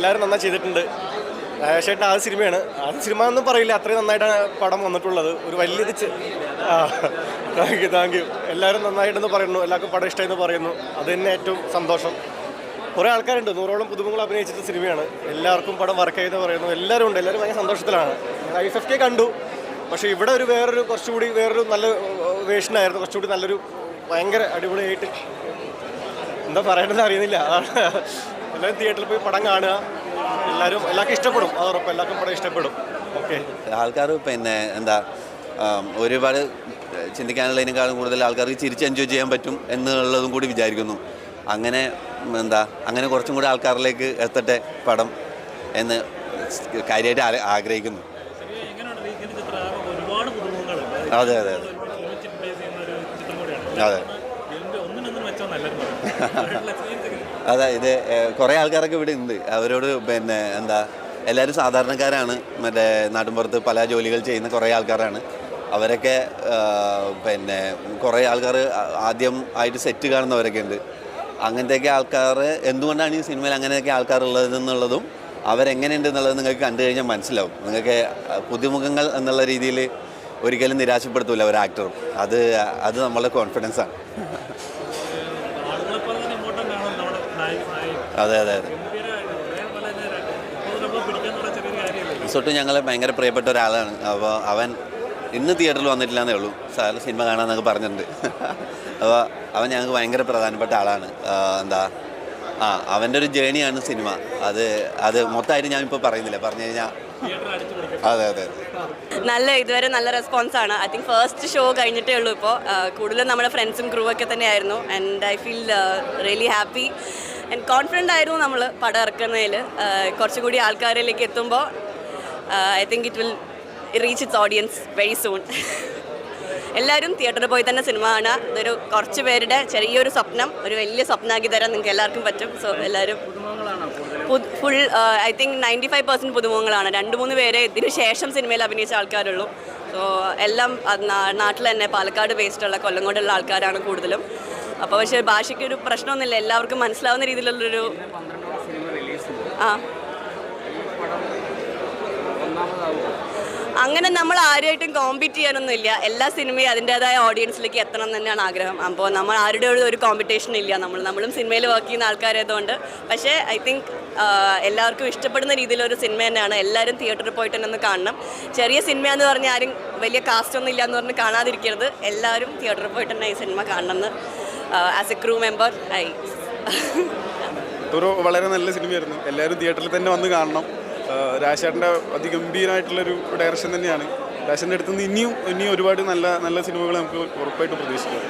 എല്ലാവരും നന്നായി ചെയ്തിട്ടുണ്ട്. ചേട്ടൻ ആ സിനിമയാണ്. ആ സിനിമ ഒന്നും പറയില്ല. അത്രയും നന്നായിട്ടാണ് പടം വന്നിട്ടുള്ളത്. ഒരു വലിയത് ആ താങ്ക് യു താങ്ക് യു എല്ലാവരും നന്നായിട്ടെന്ന് പറയുന്നു. എല്ലാവർക്കും പടം ഇഷ്ടമെന്ന് പറയുന്നു. അത് തന്നെ ഏറ്റവും സന്തോഷം. കുറേ ആൾക്കാരുണ്ട്. നൂറോളം പുതുമുകൾ അഭിനയിച്ചിട്ട് സിനിമയാണ്. എല്ലാവർക്കും പടം വർക്ക് ചെയ്തെന്ന് പറയുന്നു. എല്ലാവരും ഉണ്ട്. എല്ലാവരും ഭയങ്കര സന്തോഷത്തിലാണ്. ഐ എഫ് കെ കണ്ടു. പക്ഷേ ഇവിടെ ഒരു വേറൊരു കുറച്ചുകൂടി വേറൊരു നല്ല വേഷനായിരുന്നു കുറച്ചുകൂടി നല്ലൊരു ഭയങ്കര അടിപൊളിയായിട്ട്. എന്താ പറയണമെന്ന് അറിയുന്നില്ല. എല്ലാവരും തിയേറ്ററിൽ പോയി പടം കാണുക. എല്ലാവരും എല്ലാവർക്കും ഇഷ്ടപ്പെടും. അത് ഉറപ്പ് എല്ലാവർക്കും പടം ഇഷ്ടപ്പെടും. ഓക്കെ. ആൾക്കാർ പിന്നെ എന്താ ഒരുപാട് ചിന്തിക്കാനുള്ളതിനേക്കാളും കൂടുതൽ ആൾക്കാർക്ക് ചിരിച്ച് എൻജോയ് ചെയ്യാൻ പറ്റും എന്നുള്ളതും കൂടി വിചാരിക്കുന്നു. അങ്ങനെ എന്താ അങ്ങനെ കുറച്ചും കൂടി ആൾക്കാരിലേക്ക് എത്തട്ടെ പടം എന്ന് കാര്യമായിട്ട് ആഗ്രഹിക്കുന്നു. അതെ അതെ അതെ. അതെ. ഇതിന്റെ ഒന്നിനൊന്നും മെച്ചമെന്നല്ലായിരുന്നു എക്സ്പീരിയൻസ് ഒക്കെ അതെ ഇത് കുറേ ആൾക്കാരൊക്കെ ഇവിടെ ഉണ്ട് അവരോട് പിന്നെ എന്താ എല്ലാവരും സാധാരണക്കാരാണ്. മറ്റേ നാട്ടിൻപുറത്ത് പല ജോലികൾ ചെയ്യുന്ന കുറേ ആൾക്കാരാണ്. അവരൊക്കെ പിന്നെ കുറേ ആൾക്കാർ ആദ്യം ആയിട്ട് സെറ്റ് കാണുന്നവരൊക്കെ ഉണ്ട് അങ്ങനത്തെയൊക്കെ ആൾക്കാർ എന്തുകൊണ്ടാണ് ഈ സിനിമയിൽ അങ്ങനെയൊക്കെ ആൾക്കാരുള്ളതെന്നുള്ളതും അവരെങ്ങനെയുണ്ട് എന്നുള്ളത് നിങ്ങൾക്ക് കണ്ടു കഴിഞ്ഞാൽ മനസ്സിലാവും. നിങ്ങൾക്ക് പുതുമുഖങ്ങൾ എന്നുള്ള രീതിയിൽ ഒരിക്കലും നിരാശപ്പെടുത്തില്ല ഒരു ആക്ടറും അത് അത് നമ്മളുടെ കോൺഫിഡൻസ് അതെ അതെ അതെ. ഞങ്ങളെ ഭയങ്കര പ്രിയപ്പെട്ട ഒരാളാണ്. അപ്പോൾ അവൻ ഇന്ന് തിയേറ്ററിൽ വന്നിട്ടില്ല എന്നേ ഉള്ളൂ. സാർ സിനിമ കാണാമെന്നൊക്കെ പറഞ്ഞിട്ടുണ്ട്. അപ്പോൾ അവൻ ഞങ്ങൾക്ക് ഭയങ്കര പ്രധാനപ്പെട്ട ആളാണ്. എന്താ? ആ അവന്റെ ഒരു ജേണിയാണ് സിനിമ. അത് അത് മൊത്തമായിട്ട് ഞാനിപ്പോൾ പറയുന്നില്ല. പറഞ്ഞു കഴിഞ്ഞാൽ അതെ അതെ. നല്ല ഇതുവരെ നല്ല റെസ്പോൺസ് ആണ്. ഐ തിങ്ക് ഫസ്റ്റ് ഷോ കഴിഞ്ഞിട്ടേ ഉള്ളൂ ഇപ്പോൾ കൂടുതലും നമ്മുടെ ഫ്രണ്ട്സും ക്രൂ ഒക്കെ തന്നെയായിരുന്നു. And I feel really happy and confident ആയിരുന്നു നമ്മൾ പടം ഇറക്കുന്നതിൽ കുറച്ചുകൂടി ആൾക്കാരിലേക്ക് എത്തുമ്പോൾ I think it will reach its audience very soon എല്ലാവരും തിയേറ്ററിൽ പോയി തന്നെ സിനിമ കാണുക. ഇതൊരു കുറച്ച് പേരുടെ ചെറിയൊരു സ്വപ്നം ഒരു വലിയ സ്വപ്നമാക്കി തരാൻ നിങ്ങൾക്ക് എല്ലാവർക്കും പറ്റും. സോ എല്ലാവരും full I think ninety five percent പുതുമുഖങ്ങളാണ്. രണ്ട് മൂന്ന് പേരെ ഇതിന് ശേഷം സിനിമയിൽ അഭിനയിച്ച ആൾക്കാരുള്ളൂ. സോ എല്ലാം നാട്ടിൽ തന്നെ പാലക്കാട് ബേസ്ഡുള്ള കൊല്ലങ്കോടുള്ള ആൾക്കാരാണ് കൂടുതലും. അപ്പോൾ പക്ഷേ ഭാഷയ്ക്ക് ഒരു പ്രശ്നമൊന്നുമില്ല. എല്ലാവർക്കും മനസ്സിലാവുന്ന രീതിയിലുള്ളൊരു ആ. അങ്ങനെ നമ്മൾ ആരുമായിട്ടും കോമ്പീറ്റ് ചെയ്യാനൊന്നും ഇല്ല എല്ലാ സിനിമയും അതിന്റെതായ ഓഡിയൻസിലേക്ക് എത്തണം എന്ന് തന്നെയാണ് ആഗ്രഹം. അപ്പോൾ നമ്മൾ ആരുടെ ഒരു കോമ്പറ്റീഷൻ ഇല്ല. നമ്മൾ നമ്മളും സിനിമയിൽ വർക്ക് ചെയ്യുന്ന ആൾക്കാരായതുകൊണ്ട്. പക്ഷേ ഐ തിങ്ക് എല്ലാവർക്കും ഇഷ്ടപ്പെടുന്ന രീതിയിലൊരു സിനിമ തന്നെയാണ്. എല്ലാവരും തിയേറ്ററിൽ പോയിട്ട് തന്നെ ഒന്ന് കാണണം. ചെറിയ സിനിമയെന്ന് പറഞ്ഞാൽ ആരും വലിയ കാസ്റ്റ് ഒന്നും ഇല്ല എന്ന് പറഞ്ഞ് കാണാതിരിക്കരുത്. എല്ലാവരും തിയേറ്ററിൽ പോയിട്ട് തന്നെ ഈ സിനിമ കാണണമെന്ന് as a crew member I വളരെ നല്ല സിനിമയായിരുന്നു എല്ലാവരും തിയേറ്ററിൽ തന്നെ വന്ന് കാണണം. രാശേട്ടന്റെ അതിഗംഭീരമായിട്ടുള്ളൊരു ഡയറക്ഷൻ തന്നെയാണ്. രാശേന്റെ അടുത്ത് നിന്ന് ഇനിയും ഇനിയും ഒരുപാട് നല്ല നല്ല സിനിമകൾ നമുക്ക് ഉറപ്പായിട്ട് പ്രതീക്ഷിക്കാം.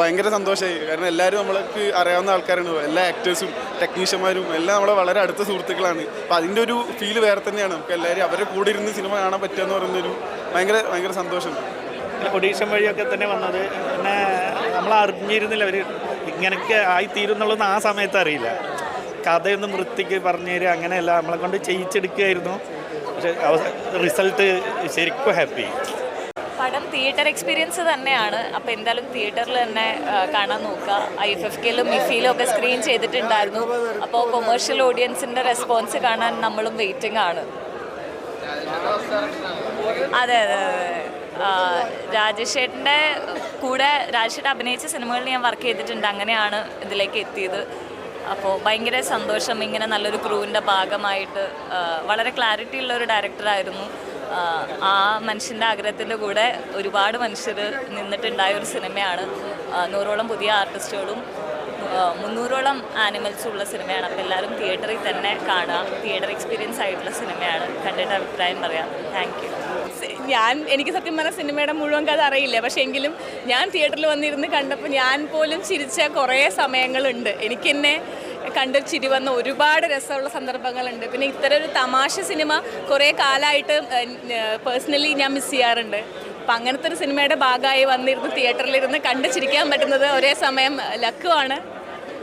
ഭയങ്കര സന്തോഷമായി. കാരണം എല്ലാവരും നമ്മൾക്ക് അറിയാവുന്ന ആൾക്കാരാണ്. എല്ലാ ആക്ടേഴ്സും ടെക്നീഷ്യന്മാരും എല്ലാം നമ്മളെ വളരെ അടുത്ത സുഹൃത്തുക്കളാണ്. അപ്പോൾ അതിന്റെ ഒരു ഫീൽ വേറെ തന്നെയാണ്. നമുക്ക് എല്ലാവരും അവരെ കൂടെ ഇരുന്ന് സിനിമ കാണാൻ പറ്റുക എന്ന് പറയുന്നൊരു ഭയങ്കര ഭയങ്കര സന്തോഷം ഒഡീഷൻ വഴിയൊക്കെ തന്നെ വന്നത്. പിന്നെ നമ്മൾ അറിഞ്ഞിരുന്നില്ല അവർ ഇങ്ങനെയൊക്കെ ആയിത്തീരും എന്നുള്ളത് ആ സമയത്ത് അറിയില്ല. കഥയൊന്നും വൃത്തിക്ക് പറഞ്ഞു തരിക അങ്ങനെയല്ല. നമ്മളെ കൊണ്ട് ചെയ്യിച്ചെടുക്കുകയായിരുന്നു. പക്ഷെ റിസൾട്ട് ശരിക്കും ഹാപ്പി പടം തിയേറ്റർ എക്സ്പീരിയൻസ് തന്നെയാണ്. അപ്പോൾ എന്തായാലും തിയേറ്ററിൽ തന്നെ കാണാൻ നോക്കുക. ഐ എഫ് എഫ് കെയിലും മിഫിയിലും ഒക്കെ സ്ക്രീൻ ചെയ്തിട്ടുണ്ടായിരുന്നു. അപ്പോൾ കൊമേഴ്ഷ്യൽ ഓഡിയൻസിന്റെ റെസ്പോൺസ് കാണാൻ നമ്മളും വെയിറ്റിംഗ് ആണ്. അതെ അതെ അതെ. ആ, രാജേഷ് കൂടെ രാജേഷ് അഭിനയിച്ച സിനിമകളിൽ ഞാൻ വർക്ക് ചെയ്തിട്ടുണ്ട്. അങ്ങനെയാണ് ഇതിലേക്ക് എത്തിയത്. അപ്പോൾ ഭയങ്കര സന്തോഷം. ഇങ്ങനെ നല്ലൊരു ക്രൂവിന്റെ ഭാഗമായിട്ട് വളരെ ക്ലാരിറ്റി ഉള്ള ഒരു ഡയറക്ടറായിരുന്നു ആ, മനുഷ്യന്റെ ആഗ്രഹത്തിന്റെ കൂടെ ഒരുപാട് മനുഷ്യർ നിന്നിട്ടുണ്ടായ ഒരു സിനിമയാണ്. നൂറോളം പുതിയ ആർട്ടിസ്റ്റുകളും മുന്നൂറോളം ആനിമൽസ് ഉള്ള സിനിമയാണ് അപ്പോൾ എല്ലാവരും തിയേറ്ററിൽ തന്നെ കാണുക. തിയേറ്റർ എക്സ്പീരിയൻസ് ആയിട്ടുള്ള സിനിമയാണ് കണ്ടിട്ട് അഭിപ്രായം പറയാം. താങ്ക് യു ഞാൻ എനിക്ക് സത്യം പറഞ്ഞ സിനിമയുടെ മുഴുവൻ കഥ അറിയില്ല. പക്ഷേ എങ്കിലും ഞാൻ തിയേറ്ററിൽ വന്നിരുന്ന് കണ്ടപ്പോൾ ഞാൻ പോലും ചിരിച്ച കുറേ സമയങ്ങളുണ്ട്. എനിക്ക് എന്നെ കണ്ട് ചിരി വന്ന ഒരുപാട് രസമുള്ള സന്ദർഭങ്ങളുണ്ട്. പിന്നെ ഇത്തരം ഒരു തമാശ സിനിമ കുറേ കാലമായിട്ട് പേഴ്സണലി ഞാൻ മിസ് ചെയ്യാറുണ്ട്. അപ്പം അങ്ങനത്തെ ഒരു സിനിമയുടെ ഭാഗമായി വന്നിരുന്ന് തിയേറ്ററിലിരുന്ന് കണ്ട് ചിരിക്കാൻ പറ്റുന്നത് ഒരേ സമയം ലക്കുമാണ്